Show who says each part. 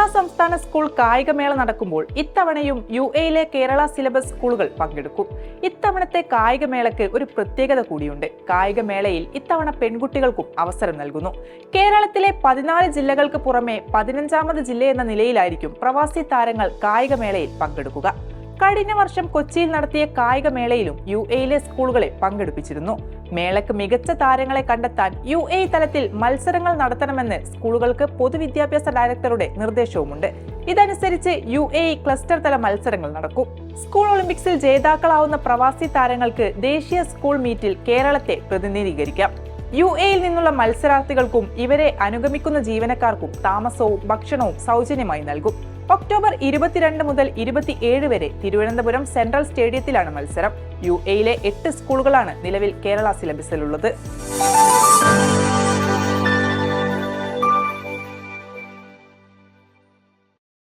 Speaker 1: കേരള സംസ്ഥാന സ്കൂൾ കായികമേള നടക്കുമ്പോൾ ഇത്തവണയും യു എയിലെ കേരള സിലബസ് സ്കൂളുകൾ പങ്കെടുക്കും. ഇത്തവണത്തെ കായികമേളയ്ക്ക് ഒരു പ്രത്യേകത കൂടിയുണ്ട്. കായികമേളയിൽ ഇത്തവണ പെൺകുട്ടികൾക്കും അവസരം നൽകുന്നു. കേരളത്തിലെ പതിനാല് ജില്ലകൾക്ക് പുറമെ പതിനഞ്ചാമത് ജില്ലയെന്ന നിലയിലായിരിക്കും പ്രവാസി താരങ്ങൾ കായികമേളയിൽ പങ്കെടുക്കുക. കഴിഞ്ഞ വർഷം കൊച്ചിയിൽ നടത്തിയ കായികമേളയിലും യു എയിലെ സ്കൂളുകളെ പങ്കെടുപ്പിച്ചിരുന്നു. മേളയ്ക്ക് മികച്ച താരങ്ങളെ കണ്ടെത്താൻ യു എ തലത്തിൽ മത്സരങ്ങൾ നടത്തണമെന്ന് സ്കൂളുകൾക്ക് പൊതുവിദ്യാഭ്യാസ ഡയറക്ടറുടെ നിർദ്ദേശവുമുണ്ട്. ഇതനുസരിച്ച് യു എ ക്ലസ്റ്റർ തല മത്സരങ്ങൾ നടക്കും. സ്കൂൾ ഒളിമ്പിക്സിൽ ജേതാക്കളാവുന്ന പ്രവാസി താരങ്ങൾക്ക് ദേശീയ സ്കൂൾ മീറ്റിൽ കേരളത്തെ പ്രതിനിധീകരിക്കാം. യു എയിൽ നിന്നുള്ള മത്സരാർത്ഥികൾക്കും ഇവരെ അനുഗമിക്കുന്ന ജീവനക്കാർക്കും താമസവും ഭക്ഷണവും സൗജന്യമായി നൽകും. ഒക്ടോബർ ഇരുപത്തിരണ്ട് മുതൽ ഇരുപത്തിയേഴ് വരെ തിരുവനന്തപുരം സെൻട്രൽ സ്റ്റേഡിയത്തിലാണ് മത്സരം. യു എയിലെ എട്ട് സ്കൂളുകളാണ് നിലവിൽ കേരള സിലബസിലുള്ളത്.